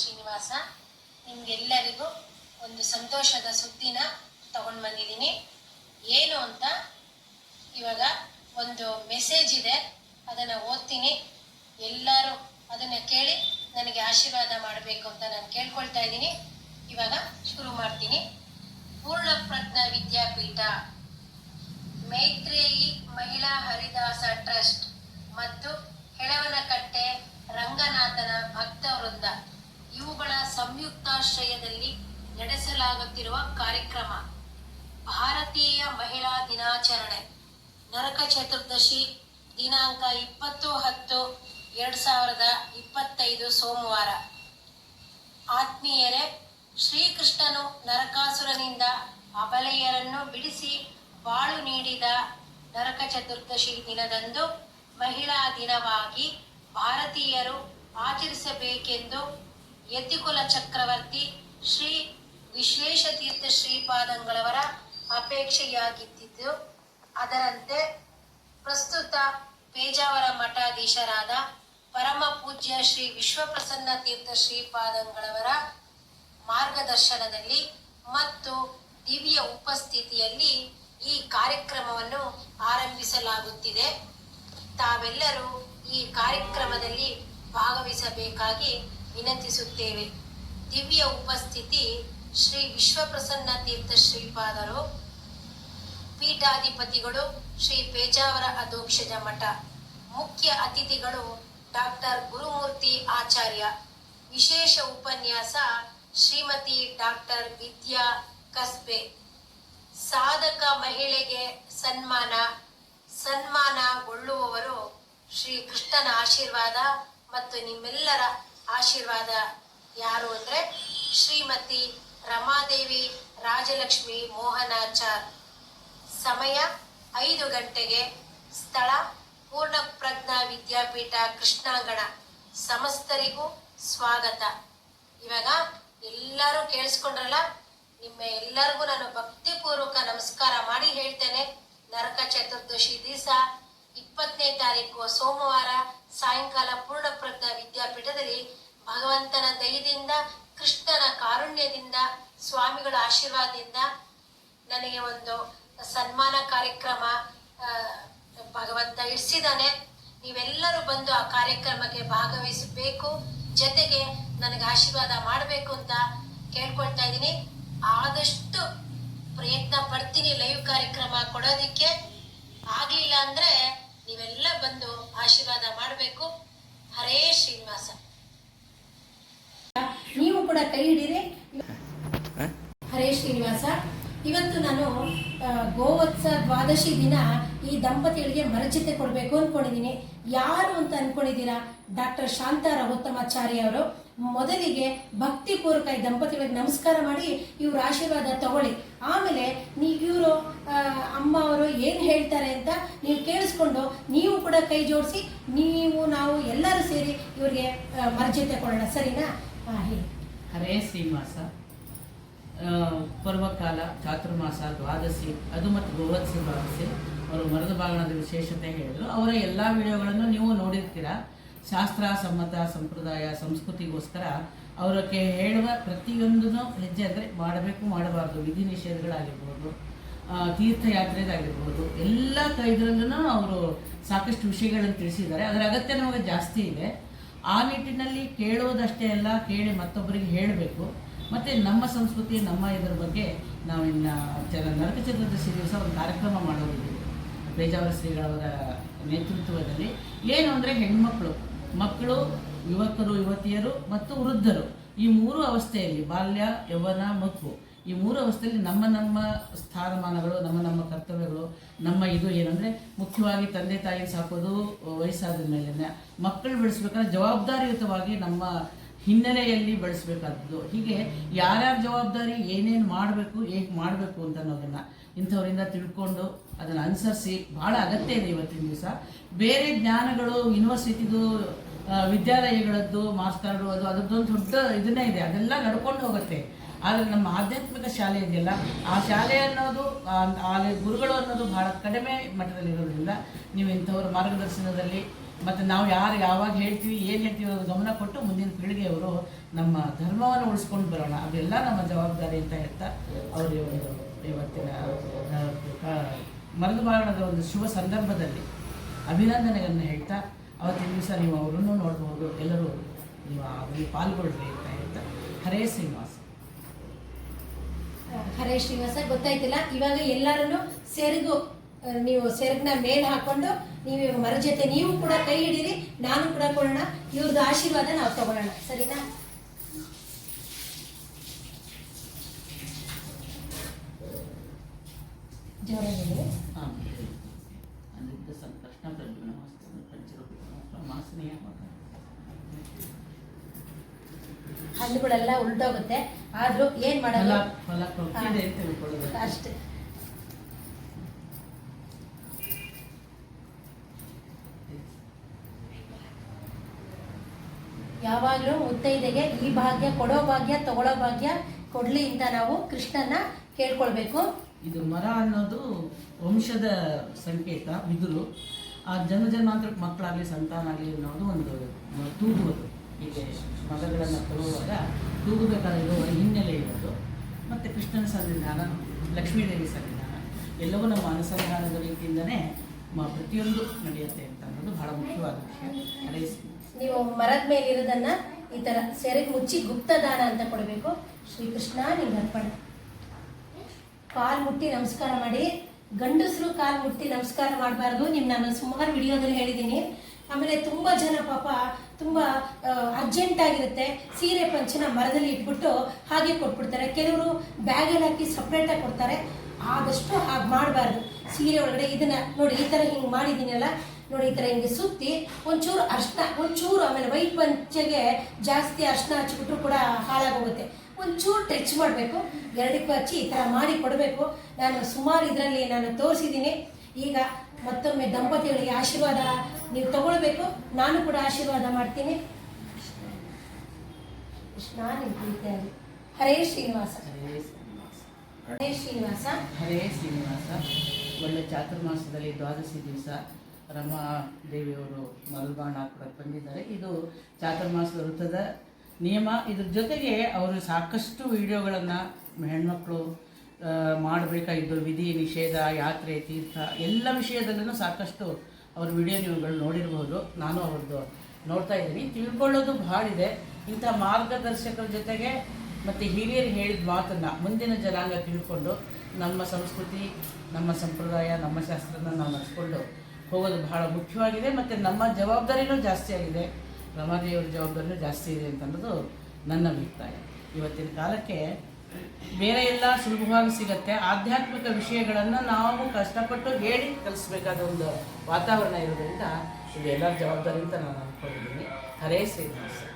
ಶ್ರೀನಿವಾಸ, ನಿಮ್ಗೆಲ್ಲರಿಗೂ ಒಂದು ಸಂತೋಷದ ಸುದ್ದಿನ ತಗೊಂಡ್ ಬಂದಿದ್ದೀನಿ. ಏನು ಅಂತ ಇವಾಗ ಒಂದು ಮೆಸೇಜ್ ಇದೆ, ಅದನ್ನ ಓದ್ತೀನಿ. ಎಲ್ಲರೂ ಅದನ್ನ ಕೇಳಿ ನನಗೆ ಆಶೀರ್ವಾದ ಮಾಡಬೇಕು ಅಂತ ನಾನು ಕೇಳ್ಕೊಳ್ತಾ ಇದ್ದೀನಿ. ಇವಾಗ ಶುರು ಮಾಡ್ತೀನಿ. ಪೂರ್ಣ ಪ್ರಜ್ಞಾ ವಿದ್ಯಾಪೀಠ, ಮೈತ್ರೇಯಿ ಮಹಿಳಾ ಹರಿದಾಸ ಟ್ರಸ್ಟ್ ಮತ್ತು ಹೆಳವನಕಟ್ಟೆ ರಂಗನಾಥನ ಸಂಯುಕ್ತಾಶ್ರಯದಲ್ಲಿ ನಡೆಸಲಾಗುತ್ತಿರುವ ಕಾರ್ಯಕ್ರಮ, ಭಾರತೀಯ ಮಹಿಳಾ ದಿನಾಚರಣೆ, ನರಕ ಚತುರ್ದಶಿ ದಿನಾಂಕ ಇಪ್ಪತ್ತು ಹತ್ತು ಎರಡು ಸಾವಿರದ ಇಪ್ಪತ್ತೈದು ಸೋಮವಾರ. ಆತ್ಮೀಯರೇ, ಶ್ರೀಕೃಷ್ಣನು ನರಕಾಸುರನಿಂದ ಅಬಲೆಯರನ್ನು ಬಿಡಿಸಿ ಬಾಳು ನೀಡಿದ ನರಕ ಚತುರ್ದಶಿ ದಿನದಂದು ಮಹಿಳಾ ದಿನವಾಗಿ ಭಾರತೀಯರು ಆಚರಿಸಬೇಕೆಂದು ಯತಿಕುಲ ಚಕ್ರವರ್ತಿ ಶ್ರೀ ವಿಶ್ವೇಶತೀರ್ಥ ಶ್ರೀಪಾದಂಗಳವರ ಅಪೇಕ್ಷೆಯಾಗಿದ್ದಿದ್ದು ಅದರಂತೆ ಪ್ರಸ್ತುತ ಪೇಜಾವರ ಮಠಾಧೀಶರಾದ ಪರಮ ಪೂಜ್ಯ ಶ್ರೀ ವಿಶ್ವಪ್ರಸನ್ನ ತೀರ್ಥ ಶ್ರೀಪಾದಂಗಳವರ ಮಾರ್ಗದರ್ಶನದಲ್ಲಿ ಮತ್ತು ದಿವ್ಯ ಉಪಸ್ಥಿತಿಯಲ್ಲಿ ಈ ಕಾರ್ಯಕ್ರಮವನ್ನು ಆರಂಭಿಸಲಾಗುತ್ತಿದೆ. ತಾವೆಲ್ಲರೂ ಈ ಕಾರ್ಯಕ್ರಮದಲ್ಲಿ ಭಾಗವಹಿಸಬೇಕಾಗಿ ವಿನಂತಿಸುತ್ತೇವೆ. ದಿವ್ಯ ಉಪಸ್ಥಿತಿ ಶ್ರೀ ವಿಶ್ವಪ್ರಸನ್ನ ತೀರ್ಥ ಶ್ರೀಪಾದರು, ಪೀಠಾಧಿಪತಿಗಳು ಶ್ರೀ ಪೇಜಾವರ ಅಧೋಕ್ಷಜ ಮಠ, ಮುಖ್ಯ ಅತಿಥಿಗಳು ಡಾಕ್ಟರ್ ಗುರುಮೂರ್ತಿ ಆಚಾರ್ಯ, ವಿಶೇಷ ಉಪನ್ಯಾಸ ಶ್ರೀಮತಿ ಡಾಕ್ಟರ್ ವಿದ್ಯಾ ಕಸ್ಬೆ ಸಾಧಕ ಮಹಿಳೆಗೆ ಸನ್ಮಾನ, ಸನ್ಮಾನಗೊಳ್ಳುವವರು ಶ್ರೀ ಕೃಷ್ಣನ ಆಶೀರ್ವಾದ ಮತ್ತು ನಿಮ್ಮೆಲ್ಲರ ಆಶೀರ್ವಾದ ಯಾರು ಅಂದರೆ ಶ್ರೀಮತಿ ರಮಾದೇವಿ ರಾಜಲಕ್ಷ್ಮಿ ಮೋಹನಾಚಾರ್ ಸಮಯ ಐದು ಗಂಟೆಗೆ. ಸ್ಥಳ ಪೂರ್ಣ ಪ್ರಜ್ಞಾ ವಿದ್ಯಾಪೀಠ ಕೃಷ್ಣಾಂಗಣ. ಸಮಸ್ತರಿಗೂ ಸ್ವಾಗತ. ಇವಾಗ ಎಲ್ಲರೂ ಕೇಳಿಸ್ಕೊಂಡ್ರಲ್ಲ? ನಿಮ್ಮ ಎಲ್ಲರಿಗೂ ನಾನು ಭಕ್ತಿಪೂರ್ವಕ ನಮಸ್ಕಾರ ಮಾಡಿ ಹೇಳ್ತೇನೆ. ನರಕ ಚತುರ್ದಶಿ ದಿವಸ ಇಪ್ಪತ್ತನೇ ತಾರೀಕು ಸೋಮವಾರ ಸಾಯಂಕಾಲ ಪೂರ್ಣ ಪ್ರಜ್ಞಾ ವಿದ್ಯಾಪೀಠದಲ್ಲಿ ಭಗವಂತನ ದಯದಿಂದ ಕೃಷ್ಣನ ಕಾರುಣ್ಯದಿಂದ, ಸ್ವಾಮಿಗಳ ಆಶೀರ್ವಾದದಿಂದ ನನಗೆ ಒಂದು ಸನ್ಮಾನ ಕಾರ್ಯಕ್ರಮ ಭಗವಂತ ಇಡಿಸಿದ್ದಾನೆ. ನೀವೆಲ್ಲರೂ ಬಂದು ಆ ಕಾರ್ಯಕ್ರಮಕ್ಕೆ ಭಾಗವಹಿಸಬೇಕು. ಜೊತೆಗೆ ನನಗೆ ಆಶೀರ್ವಾದ ಮಾಡಬೇಕು ಅಂತ ಕೇಳ್ಕೊಳ್ತಾ ಇದ್ದೀನಿ. ಆದಷ್ಟು ಪ್ರಯತ್ನ ಪಡ್ತೀನಿ ಲೈವ್ ಕಾರ್ಯಕ್ರಮ ಕೊಡೋದಕ್ಕೆ. ಆಗಲಿಲ್ಲ ಅಂದರೆ ನೀವೆಲ್ಲ ಬಂದು ಆಶೀರ್ವಾದ ಮಾಡಬೇಕು. ಹರೇ ಶ್ರೀನಿವಾಸ. ನೀವು ಕೂಡ ಕೈ ಹಿಡಿರಿ. ಹರೇ ಶ್ರೀನಿವಾಸ. ಇವತ್ತು ನಾನು ಗೋವತ್ಸ ದ್ವಾದಶಿ ದಿನ ಈ ದಂಪತಿಗಳಿಗೆ ಮರಚಿತೆ ಕೊಡಬೇಕು ಅನ್ಕೊಂಡಿದ್ದೀನಿ. ಯಾರು ಅಂತ ಅನ್ಕೊಂಡಿದ್ದೀರಾ? ಡಾಕ್ಟರ್ ಶಾಂತಾರ ಉತ್ತಮಾಚಾರ್ಯ ಅವರು. ಮೊದಲಿಗೆ ಭಕ್ತಿಪೂರ್ವಕ ಈ ದಂಪತಿಗಳಿಗೆ ನಮಸ್ಕಾರ ಮಾಡಿ ಇವ್ರ ಆಶೀರ್ವಾದ ತಗೊಳ್ಳಿ. ಆಮೇಲೆ ನೀವು ಇವರು ಅಮ್ಮ ಅವರು ಏನು ಹೇಳ್ತಾರೆ ಅಂತ ನೀವು ಕೇಳಿಸ್ಕೊಂಡು ನೀವು ಕೂಡ ಕೈ ಜೋಡಿಸಿ ನೀವು ನಾವು ಎಲ್ಲರೂ ಸೇರಿ ಇವ್ರಿಗೆ ಮರ್ಜಿತೆ ಕೊಡೋಣ. ಸರಿನಾ? ಹೇಳಿ ಹರೇ ಶ್ರೀಮಾಸ ಪರ್ವಕಾಲ, ಚಾತುರ್ಮಾಸ, ದ್ವಾದಶಿ, ಅದು ಮತ್ತು ಗೋವತ್ಸ, ದ್ವಾದಶಿ. ಅವರು ಮರದ ಭಾಗಣದ ವಿಶೇಷತೆ ಹೇಳಿದರು. ಅವರ ಎಲ್ಲ ವಿಡಿಯೋಗಳನ್ನು ನೀವು ನೋಡಿರ್ತೀರ? ಶಾಸ್ತ್ರ, ಸಮ್ಮತ, ಸಂಪ್ರದಾಯ, ಸಂಸ್ಕೃತಿಗೋಸ್ಕರ ಅವರಕ್ಕೆ ಹೇಳುವ ಪ್ರತಿಯೊಂದನ್ನು ಹೆಜ್ಜೆ ಅಂದರೆ ಮಾಡಬೇಕು, ಮಾಡಬಾರ್ದು. ವಿಧಿ ನಿಷೇಧಗಳಾಗಿರ್ಬೋದು ತೀರ್ಥಯಾತ್ರೆದಾಗಿರ್ಬೋದು, ಎಲ್ಲ ಇದರಲ್ಲೂ ಅವರು ಸಾಕಷ್ಟು ವಿಷಯಗಳನ್ನು ತಿಳಿಸಿದ್ದಾರೆ. ಅದರ ಅಗತ್ಯ ನಮಗೆ ಜಾಸ್ತಿ ಇದೆ. ಆ ನಿಟ್ಟಿನಲ್ಲಿ ಕೇಳೋದಷ್ಟೇ ಅಲ್ಲ, ಕೇಳಿ ಮತ್ತೊಬ್ಬರಿಗೆ ಹೇಳಬೇಕು. ಮತ್ತು ನಮ್ಮ ಸಂಸ್ಕೃತಿ, ನಮ್ಮ ಇದರ ಬಗ್ಗೆ ನಾವು ಇನ್ನು ಚಲ ನರಕ ಚತುರ್ದಶಿ ದಿವಸ ಒಂದು ಕಾರ್ಯಕ್ರಮ ಮಾಡೋದಿದ್ದೀವಿ ಬೇಜಾವರ ಶ್ರೀಗಳವರ ನೇತೃತ್ವದಲ್ಲಿ. ಏನು ಅಂದರೆ ಹೆಣ್ಮಕ್ಳು, ಮಕ್ಕಳು, ಯುವಕರು, ಯುವತಿಯರು ಮತ್ತು ವೃದ್ಧರು. ಈ ಮೂರು ಅವಸ್ಥೆಯಲ್ಲಿ ಬಾಲ್ಯ, ಯೌವನ ಮಕ್ಕಳು ಈ ಮೂರು ಅವಸ್ಥೆಯಲ್ಲಿ ನಮ್ಮ ನಮ್ಮ ಸ್ಥಾನಮಾನಗಳು, ನಮ್ಮ ನಮ್ಮ ನಮ್ಮ ಇದು ಏನಂದರೆ ಮುಖ್ಯವಾಗಿ ತಂದೆ ತಾಯಿ ಸಾಕೋದು ವಯಸ್ಸಾದ ಮೇಲೆ ಮಕ್ಕಳು ಬೆಳೆಸ್ಬೇಕಾದ್ರೆ ಜವಾಬ್ದಾರಿಯುತವಾಗಿ ನಮ್ಮ ಹಿನ್ನೆಲೆಯಲ್ಲಿ ಬೆಳೆಸ್ಬೇಕಾದದ್ದು ಹೀಗೆ ಯಾರ್ಯಾರ ಜವಾಬ್ದಾರಿ, ಏನೇನು ಮಾಡಬೇಕು, ಹೇಗೆ ಮಾಡಬೇಕು ಅಂತ ಅನ್ನೋದನ್ನು ಇಂಥವರಿಂದ ತಿಳ್ಕೊಂಡು ಅದನ್ನು ಅನುಸರಿಸಿ ಭಾಳ ಅಗತ್ಯ ಇದೆ ಇವತ್ತಿನ ದಿವಸ. ಬೇರೆ ಜ್ಞಾನಗಳು, ಯೂನಿವರ್ಸಿಟಿದು ವಿದ್ಯಾಲಯಗಳದ್ದು ಮಾಸ್ಟರ್ಡು ಅದು, ಅದರದ್ದೊಂದು ದೊಡ್ಡ ಇದನ್ನೇ ಇದೆ. ಅದೆಲ್ಲ ನಡ್ಕೊಂಡು ಹೋಗುತ್ತೆ. ಆದರೆ ನಮ್ಮ ಆಧ್ಯಾತ್ಮಿಕ ಶಾಲೆ ಇದೆಯಲ್ಲ, ಆ ಶಾಲೆ ಅನ್ನೋದು, ಆ- ಗುರುಗಳು ಅನ್ನೋದು ಬಹಳ ಕಡಿಮೆ ಮಟ್ಟದಲ್ಲಿ ಇರೋದ್ರಿಂದ ನೀವು ಇಂಥವ್ರ ಮಾರ್ಗದರ್ಶನದಲ್ಲಿ ಮತ್ತು ನಾವು ಯಾರು ಯಾವಾಗ ಹೇಳ್ತೀವಿ, ಏನು ಹೇಳ್ತೀವಿ ಅನ್ನೋದು ಗಮನ ಕೊಟ್ಟು ಮುಂದಿನ ಪೀಳಿಗೆಯವರು ನಮ್ಮ ಧರ್ಮವನ್ನು ಉಳಿಸ್ಕೊಂಡು ಬರೋಣ. ಅದೆಲ್ಲ ನಮ್ಮ ಜವಾಬ್ದಾರಿ ಅಂತ ಹೇಳ್ತಾ ಅವರು ಒಂದು ಇವತ್ತಿನ ಮರದ ಬಾರಣದ ಒಂದು ಶುಭ ಸಂದರ್ಭದಲ್ಲಿ ಅಭಿನಂದನೆಗಳನ್ನು ಹೇಳ್ತಾ ಅವತ್ತಿನ ದಿವಸ ನೀವು ಅವರನ್ನು ನೋಡ್ಬೋದು. ಎಲ್ಲರೂ ನೀವು ಅದರಲ್ಲಿ ಪಾಲ್ಗೊಳ್ಳ್ರಿ ಅಂತ ಹೇಳ್ತಾ. ಹರೇ ಶ್ರೀನಿವಾಸ. ಹರೇ ಶ್ರೀನಿವಾಸ, ಗೊತ್ತಾಯ್ತಿಲ್ಲ. ಇವಾಗ ಎಲ್ಲರನ್ನು ಸೆರಗು ನೀವು ಸೆರಗನ್ನ ಮೇಲೆ ಹಾಕೊಂಡು ನೀವು ಮರ ಜೊತೆ ನೀವು ಕೂಡ ಕೈ ಹಿಡೀರಿ, ನಾನು ಕೂಡ ಕೊಡೋಣ. ಇವ್ರದ್ದು ಆಶೀರ್ವಾದ ನಾವು ತಗೊಳ್ಳೋಣ. ಸರಿನಾ? ಜೋರಾಗಿ. ಹಣ್ಣುಗಳೆಲ್ಲ ಉಲ್ಟೋಗುತ್ತೆ ಆದ್ರೂ ಏನ್ ಮಾಡಲ್ಲ ಅಷ್ಟೇ. ಯಾವಾಗಲೂ ಮುತ್ತೈದೆಗೆ ಈ ಭಾಗ್ಯ ಕೊಡೋ ಭಾಗ್ಯ ತಗೊಳ್ಳೋ ಭಾಗ್ಯ ಕೊಡ್ಲಿ ಅಂತ ನಾವು ಕೃಷ್ಣನ ಕೇಳ್ಕೊಳ್ಬೇಕು. ಇದು ಮರ ಅನ್ನೋದು ವಂಶದ ಸಂಕೇತ ಬಿದಿರು ಆ ಜನ ಜನ್ಮಾಂತರ ಮಕ್ಕಳಾಗಲಿ ಸಂತಾನ ಆಗಲಿ ಅನ್ನೋದು ಒಂದು ಮ- ಹೀಗೆ ಮಗಗಳನ್ನು ತರುವಾಗ ತೂಗಬೇಕಾಗಿರುವ ಹಿನ್ನೆಲೆ ಇರೋದು. ಮತ್ತು ಕೃಷ್ಣನ ಸನ್ನಿಧಾನ ಲಕ್ಷ್ಮೀದೇವಿ ಸನ್ನಿಧಾನ, ಎಲ್ಲವೂ ನಮ್ಮ ಅನುಸಂಧಾನದ ರೀತಿಯಿಂದನೇ ಪ್ರತಿಯೊಂದು ನಡೆಯುತ್ತೆ ಅಂತ ಅನ್ನೋದು ಬಹಳ ಮುಖ್ಯವಾದ ವಿಷಯ. ನೀವು ಮರದ ಮೇಲೆ ಇರೋದನ್ನ ಈ ತರ ಸೆರೆಗೆ ಮುಚ್ಚಿ ಗುಪ್ತದಾನ ಅಂತ ಕೊಡಬೇಕು. ಶ್ರೀಕೃಷ್ಣ, ನಿಮ್ಗೆ ಅರ್ಪಣೆ. ಕಾಲ್ ಮುಟ್ಟಿ ನಮಸ್ಕಾರ ಮಾಡಿ. ಗಂಡಸರು ಕಾಲ್ ಮುಟ್ಟಿ ನಮಸ್ಕಾರ ಮಾಡಬಾರ್ದು. ನಿಮ್ ನಾನು ಸುಮಾರು ವಿಡಿಯೋದಲ್ಲಿ ಹೇಳಿದ್ದೀನಿ. ಆಮೇಲೆ ತುಂಬಾ ಜನ ಪಾಪ ತುಂಬಾ ಅರ್ಜೆಂಟ್ ಆಗಿರುತ್ತೆ. ಸೀರೆ ಪಂಚನ ಮರದಲ್ಲಿ ಇಟ್ಬಿಟ್ಟು ಹಾಗೆ ಕೊಟ್ಬಿಡ್ತಾರೆ. ಕೆಲವರು ಬ್ಯಾಗಲ್ಲಿ ಹಾಕಿ ಸಪ್ರೇಟಾಗಿ ಕೊಡ್ತಾರೆ. ಆದಷ್ಟು ಹಾಗೆ ಮಾಡಬಾರ್ದು. ಸೀರೆ ಒಳಗಡೆ ಇದನ್ನ ನೋಡಿ, ಈ ಥರ ಹಿಂಗೆ ಮಾಡಿದ್ದೀನಲ್ಲ ನೋಡಿ, ಈ ಥರ ಹಿಂಗೆ ಸುತ್ತಿ ಒಂಚೂರು ಅರ್ಶನ, ಒಂಚೂರು ಆಮೇಲೆ ವೈಟ್ ಪಂಚೆಗೆ ಜಾಸ್ತಿ ಅರ್ಶನ ಹಚ್ಬಿಟ್ರು ಕೂಡ ಹಾಳಾಗೋಗುತ್ತೆ. ಒಂಚೂರು ಟಚ್ ಮಾಡಬೇಕು. ಎರಡಕ್ಕೂ ಹಚ್ಚಿ ಈ ಥರ ಮಾಡಿ ಕೊಡಬೇಕು. ನಾನು ಸುಮಾರು ಇದರಲ್ಲಿ ನಾನು ತೋರಿಸಿದ್ದೀನಿ. ಈಗ ಮತ್ತೊಮ್ಮೆ ದಂಪತಿಗಳಿಗೆ ಆಶೀರ್ವಾದ ನೀವು ತಗೊಳ್ಬೇಕು. ನಾನು ಕೂಡ ಆಶೀರ್ವಾದ ಮಾಡ್ತೀನಿ. ನಿಮ್ಮ ಪ್ರೀತಿಯಾಗಿ. ಹರೇ ಶ್ರೀನಿವಾಸ. ಹರೇ ಶ್ರೀನಿವಾಸ. ಹರೇ ಶ್ರೀನಿವಾಸ. ಒಳ್ಳೆ ಚಾತುರ್ಮಾಸದಲ್ಲಿ ದ್ವಾದಶಿ ದಿವಸ ರಮಾ ದೇವಿಯವರು ಮಲ್ಬಾಣ ಕೂಡ ಬಂದಿದ್ದಾರೆ ಇದು ಚಾತುರ್ಮಾಸದ ವೃತ್ತದ ನಿಯಮ. ಇದ್ರ ಜೊತೆಗೆ ಅವರು ಸಾಕಷ್ಟು ವಿಡಿಯೋಗಳನ್ನು ಹೆಣ್ಮಕ್ಳು ಮಾಡಬೇಕಾಗಿದ್ದು ವಿಧಿ ನಿಷೇಧ ಯಾತ್ರೆ ತೀರ್ಥ ಎಲ್ಲ ವಿಷಯದಲ್ಲೂ ಸಾಕಷ್ಟು ಅವ್ರ ವಿಡಿಯೋ ನೀವುಗಳು ನೋಡಿರ್ಬೋದು, ನಾನು ಅವ್ರದ್ದು ನೋಡ್ತಾ ಇದ್ದೀನಿ. ತಿಳ್ಕೊಳ್ಳೋದು ಭಾಳ ಇದೆ. ಇಂಥ ಮಾರ್ಗದರ್ಶಕರ ಜೊತೆಗೆ ಮತ್ತು ಹಿರಿಯರು ಹೇಳಿದ ಮಾತನ್ನು ಮುಂದಿನ ಜನಾಂಗ ತಿಳ್ಕೊಂಡು ನಮ್ಮ ಸಂಸ್ಕೃತಿ, ನಮ್ಮ ಸಂಪ್ರದಾಯ, ನಮ್ಮ ಶಾಸ್ತ್ರನ ನಾವು ನಡೆಸ್ಕೊಂಡು ಹೋಗೋದು ಬಹಳ ಮುಖ್ಯವಾಗಿದೆ ಮತ್ತು ನಮ್ಮ ಜವಾಬ್ದಾರಿನೂ ಜಾಸ್ತಿ ಆಗಿದೆ. ರಮಾದೇವಿಯವ್ರ ಜವಾಬ್ದಾರಿನೂ ಜಾಸ್ತಿ ಇದೆ ಅಂತ ಅನ್ನೋದು ನನ್ನ ಅಭಿಪ್ರಾಯ. ಇವತ್ತಿನ ಕಾಲಕ್ಕೆ ಬೇರೆ ಎಲ್ಲ ಸುಲಭವಾಗಿ ಸಿಗತ್ತೆ. ಆಧ್ಯಾತ್ಮಿಕ ವಿಷಯಗಳನ್ನು ನಾವು ಕಷ್ಟಪಟ್ಟು ಹೇಳಿ ಕಲಿಸ್ಬೇಕಾದ ಒಂದು ವಾತಾವರಣ ಇರೋದ್ರಿಂದ ಇದು ಎಲ್ಲರ ಜವಾಬ್ದಾರಿ ಅಂತ ನಾನು ಅನ್ಕೊಂಡಿದ್ದೀನಿ. ಹರೇ ಶ್ರೀನಿವಾಸ